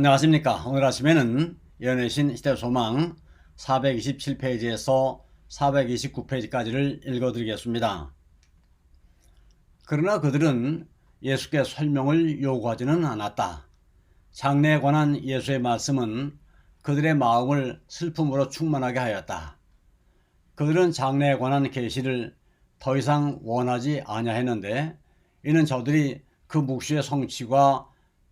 안녕하십니까. 오늘 아침에는 연애신 시대소망 427페이지에서 429페이지까지를 읽어드리겠습니다. 그러나 그들은 예수께 설명을 요구하지는 않았다. 장래에 관한 예수의 말씀은 그들의 마음을 슬픔으로 충만하게 하였다. 그들은 장래에 관한 계시를 더 이상 원하지 아니하였는데 이는 저들이 그 묵시의 성취가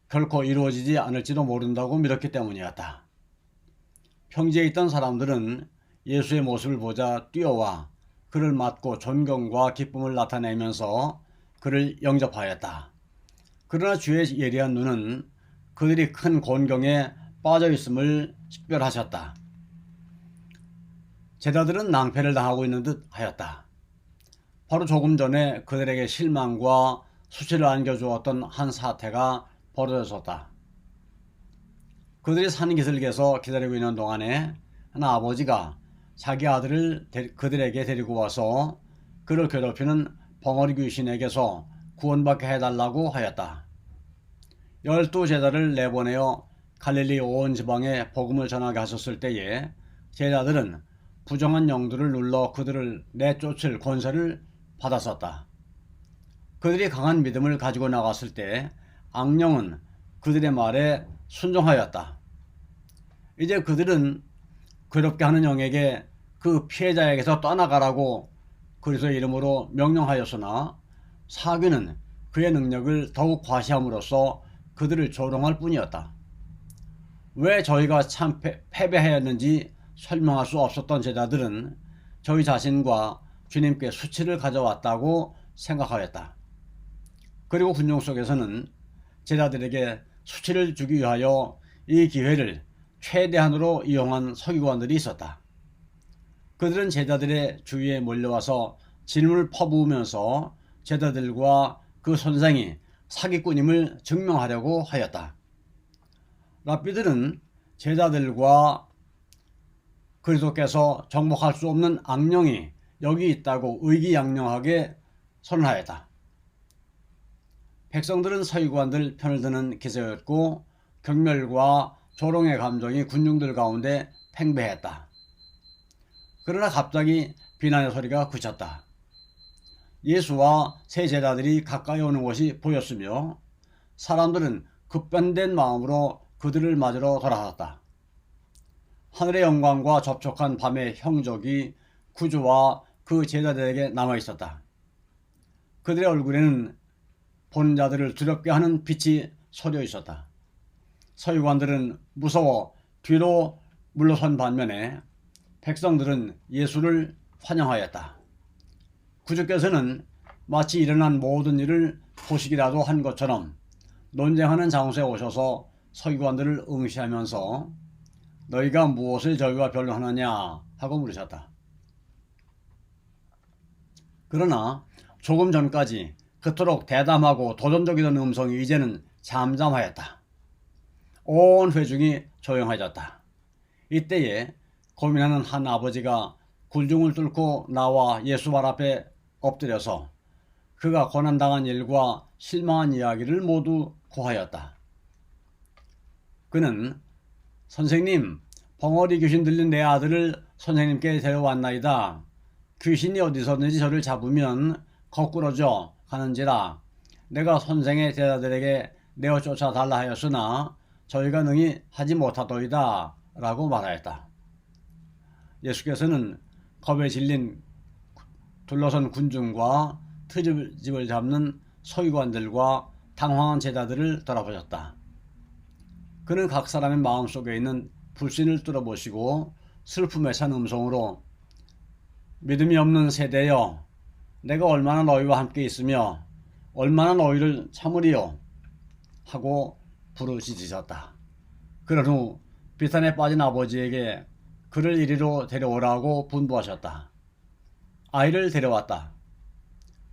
결코 이루어지지 않을지도 모른다고 믿었기 때문이었다. 평지에 있던 사람들은 예수의 모습을 보자 뛰어와 그를 맞고 존경과 기쁨을 나타내면서 그를 영접하였다. 그러나 주의 예리한 눈은 그들이 큰 곤경에 빠져 있음을 식별하셨다. 제자들은 낭패를 당하고 있는 듯 하였다. 바로 조금 전에 그들에게 실망과 수치를 안겨주었던 한 사태가 벌어졌다. 그들이 산 기슭에서 기다리고 있는 동안에 한 아버지가 자기 아들을 데, 그들에게 데리고 와서 그를 괴롭히는 벙어리 귀신에게서 구원받게 해달라고 하였다. 열두 제자를 내보내어 갈릴리 온 지방에 복음을 전하게 하셨을 때에 제자들은 부정한 영들을 눌러 그들을 내쫓을 권세를 받았었다. 그들이 강한 믿음을 가지고 나갔을 때 악령은 그들의 말에 순종하였다. 이제 그들은 괴롭게 하는 영에게 그 피해자에게서 떠나가라고 그리스도의 이름으로 명령하였으나 사귀는 그의 능력을 더욱 과시함으로써 그들을 조롱할 뿐이었다. 왜 저희가 참 패배하였는지 설명할 수 없었던 제자들은 저희 자신과 주님께 수치를 가져왔다고 생각하였다. 그리고 군중 속에서는 제자들에게 수치를 주기 위하여 이 기회를 최대한으로 이용한 서기관들이 있었다. 그들은 제자들의 주위에 몰려와서 질문을 퍼부으면서 제자들과 그 선생이 사기꾼임을 증명하려고 하였다. 랍비들은 제자들과 그리스도께서 정복할 수 없는 악령이 여기 있다고 의기양령하게 선언하였다. 백성들은 서기관들 편을 드는 기세였고 경멸과 조롱의 감정이 군중들 가운데 팽배했다. 그러나 갑자기 비난의 소리가 그쳤다. 예수와 세 제자들이 가까이 오는 것이 보였으며 사람들은 급변된 마음으로 그들을 맞으러 돌아섰다. 하늘의 영광과 접촉한 밤의 형적이 구주와 그 제자들에게 남아 있었다. 그들의 얼굴에는 보는 자들을 두렵게 하는 빛이 서려 있었다. 서유관들은 무서워 뒤로 물러선 반면에 백성들은 예수를 환영하였다. 구주께서는 마치 일어난 모든 일을 보시기라도 한 것처럼 논쟁하는 장소에 오셔서 서기관들을 응시하면서 너희가 무엇을 저희와 변론하느냐 하고 물으셨다. 그러나 조금 전까지 그토록 대담하고 도전적이던 음성이 이제는 잠잠하였다. 온 회중이 조용해졌다. 이때에 고민하는 한 아버지가 굴중을 뚫고 나와 예수 발 앞에 엎드려서 그가 고난당한 일과 실망한 이야기를 모두 고하였다. 그는 선생님, 벙어리 귀신 들린 내 아들을 선생님께 데려왔나이다. 귀신이 어디서든지 저를 잡으면 거꾸러져 하는지라 내가 선생의 제자들에게 내어 쫓아 달라 하였으나 저희가 능히 하지 못하더이다 라고 말하였다. 예수께서는 겁에 질린 둘러선 군중과 트집을 잡는 서기관들과 당황한 제자들을 돌아보셨다. 그는 각 사람의 마음속에 있는 불신을 뚫어보시고 슬픔에 찬 음성으로 믿음이 없는 세대여 내가 얼마나 너희와 함께 있으며 얼마나 너희를 참으리요 하고 부르짖으셨다. 그런 후 비탄에 빠진 아버지에게 그를 이리로 데려오라고 분부하셨다. 아이를 데려왔다.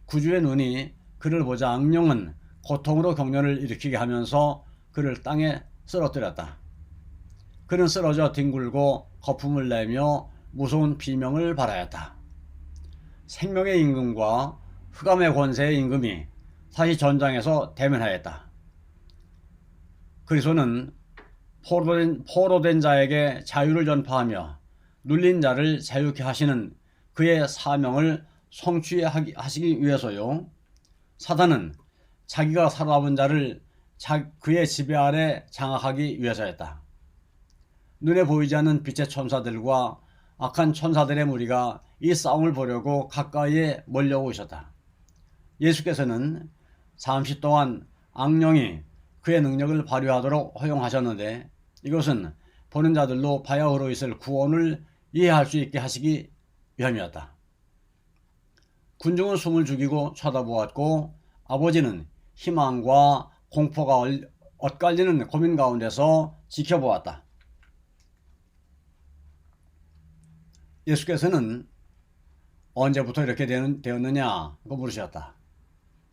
구주의 눈이 그를 보자 악령은 고통으로 경련을 일으키게 하면서 그를 땅에 쓰러뜨렸다. 그는 쓰러져 뒹굴고 거품을 내며 무서운 비명을 발하였다. 생명의 임금과 흑암의 권세의 임금이 다시 전장에서 대면하였다. 그리스도는 포로된, 포로된 자에게 자유를 전파하며 눌린 자를 자유케 하시는 그의 사명을 성취하시기 위해서요. 사단은 자기가 사로잡은 자를 자, 그의 지배 아래 장악하기 위해서였다. 눈에 보이지 않는 빛의 천사들과 악한 천사들의 무리가 이 싸움을 보려고 가까이에 몰려오고 있었다. 예수께서는 잠시 동안 악령이 그의 능력을 발휘하도록 허용하셨는데 이것은 보는 자들로 바야흐로 있을 구원을 이해할 수 있게 하시기 위함이었다. 군중은 숨을 죽이고 쳐다보았고 아버지는 희망과 공포가 엇갈리는 고민 가운데서 지켜보았다. 예수께서는 언제부터 이렇게 되었느냐고 물으셨다.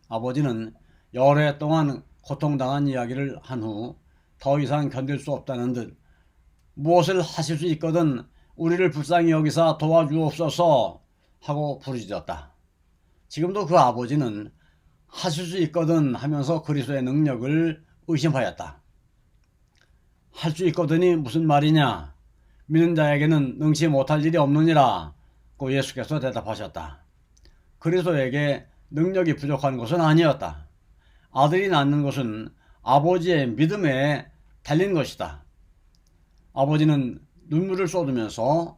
아버지는 여러 해 동안 고통당한 이야기를 한 후 더 이상 견딜 수 없다는 듯 무엇을 하실 수 있거든 우리를 불쌍히 여기사 도와주옵소서 하고 부르짖었다. 지금도 그 아버지는 하실 수 있거든 하면서 그리스도의 능력을 의심하였다. 할 수 있거든이 무슨 말이냐? 믿는 자에게는 능치 못할 일이 없느니라. 고 예수께서 대답하셨다. 그리스도에게 능력이 부족한 것은 아니었다. 아들이 낳는 것은 아버지의 믿음에 달린 것이다. 아버지는 눈물을 쏟으면서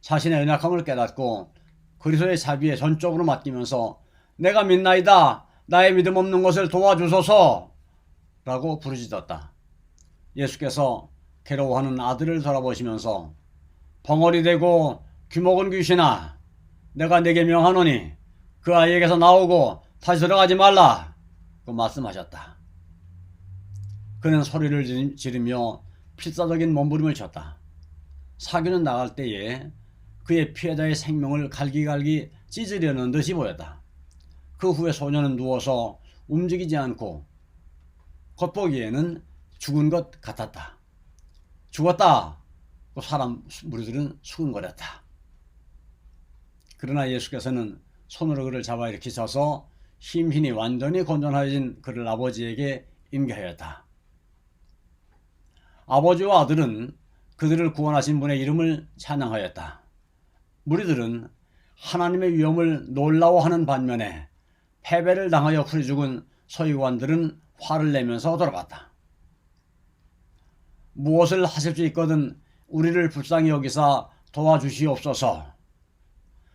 자신의 연약함을 깨닫고 그리스도의 자비에 전적으로 맡기면서 내가 믿나이다. 나의 믿음 없는 것을 도와주소서. 라고 부르짖었다. 예수께서 괴로워하는 아들을 돌아보시면서 벙어리 되고 귀먹은 귀신아 내가 내게 명하노니 그 아이에게서 나오고 다시 들어가지 말라 고 말씀하셨다. 그는 소리를 지르며 필사적인 몸부림을 쳤다. 사귀는 나갈 때에 그의 피해자의 생명을 갈기갈기 찢으려는 듯이 보였다. 그 후에 소녀는 누워서 움직이지 않고 겉보기에는 죽은 것 같았다. 죽었다. 그 사람 무리들은 수근거렸다. 그러나 예수께서는 손으로 그를 잡아 일으키셔서 힘힘이 완전히 건전해진 그를 아버지에게 임계하였다. 아버지와 아들은 그들을 구원하신 분의 이름을 찬양하였다. 무리들은 하나님의 위엄을 놀라워하는 반면에 패배를 당하여 풀이 죽은 서기관들은 화를 내면서 돌아갔다. 무엇을 하실 수 있거든 우리를 불쌍히 여기사 도와주시옵소서.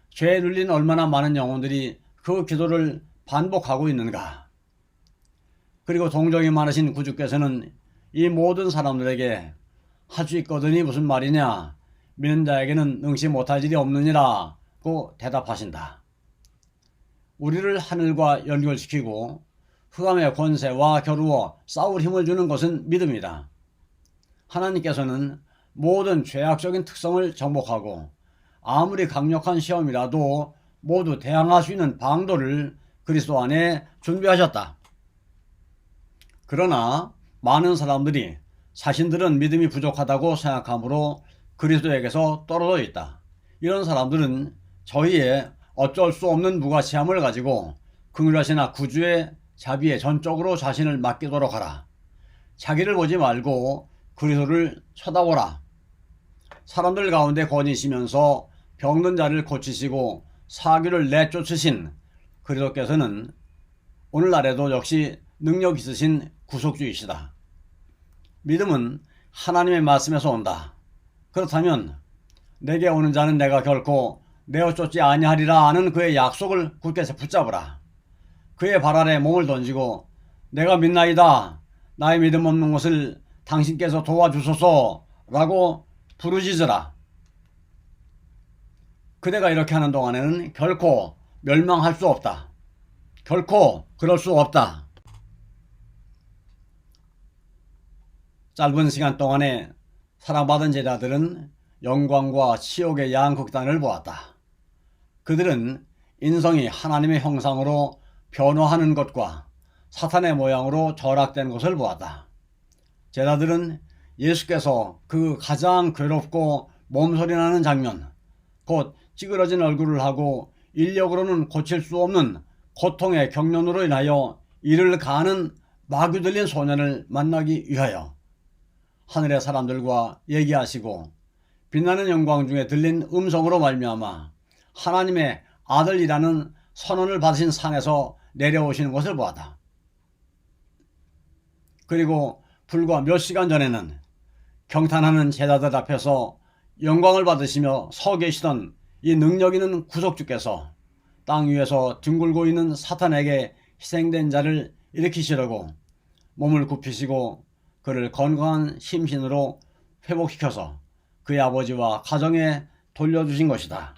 죄에 눌린 얼마나 많은 영혼들이 그 기도를 반복하고 있는가. 그리고 동정이 많으신 구주께서는 이 모든 사람들에게 할수 있거든이 무슨 말이냐. 믿는 자에게는 능치 못할 일이 없느니라 고 대답하신다. 우리를 하늘과 연결시키고 흑암의 권세와 겨루어 싸울 힘을 주는 것은 믿음이다. 하나님께서는 모든 죄악적인 특성을 정복하고 아무리 강력한 시험이라도 모두 대항할 수 있는 방도를 그리스도 안에 준비하셨다. 그러나 많은 사람들이 자신들은 믿음이 부족하다고 생각하므로 그리스도에게서 떨어져 있다. 이런 사람들은 저희의 어쩔 수 없는 무가치함을 가지고 긍휼하시나 구주의 자비에 전적으로 자신을 맡기도록 하라. 자기를 보지 말고 그리스도를 쳐다보라. 사람들 가운데 거니시면서 병든 자를 고치시고 사귀를 내쫓으신 그리스도께서는 오늘날에도 역시 능력 있으신 구속주이시다. 믿음은 하나님의 말씀에서 온다. 그렇다면 내게 오는 자는 내가 결코 내어 쫓지 아니하리라 하는 그의 약속을 굳게 붙잡으라. 그의 발 아래 몸을 던지고 내가 믿나이다. 나의 믿음 없는 것을 당신께서 도와주소서 라고 부르짖으라. 그대가 이렇게 하는 동안에는 결코 멸망할 수 없다. 결코 그럴 수 없다. 짧은 시간 동안에 사랑받은 제자들은 영광과 치욕의 양극단을 보았다. 그들은 인성이 하나님의 형상으로 변화하는 것과 사탄의 모양으로 절악된 것을 보았다. 제자들은 예수께서 그 가장 괴롭고 몸소리 나는 장면, 곧 찌그러진 얼굴을 하고 인력으로는 고칠 수 없는 고통의 경련으로 인하여 이를 가는 마귀 들린 소년을 만나기 위하여 하늘의 사람들과 얘기하시고 빛나는 영광 중에 들린 음성으로 말미암아 하나님의 아들이라는 선언을 받으신 산에서 내려오시는 것을 보았다. 그리고 불과 몇 시간 전에는 경탄하는 제자들 앞에서 영광을 받으시며 서 계시던 이 능력 있는 구속주께서 땅 위에서 뒹굴고 있는 사탄에게 희생된 자를 일으키시려고 몸을 굽히시고 그를 건강한 심신으로 회복시켜서 그의 아버지와 가정에 돌려주신 것이다.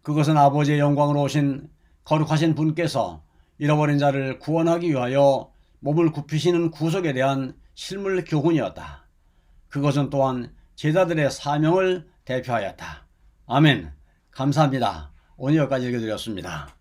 그것은 아버지의 영광으로 오신 거룩하신 분께서 잃어버린 자를 구원하기 위하여 몸을 굽히시는 구속에 대한 실물 교훈이었다. 그것은 또한 제자들의 사명을 대표하였다. 아멘. 감사합니다. 오늘 여기까지 읽어드렸습니다.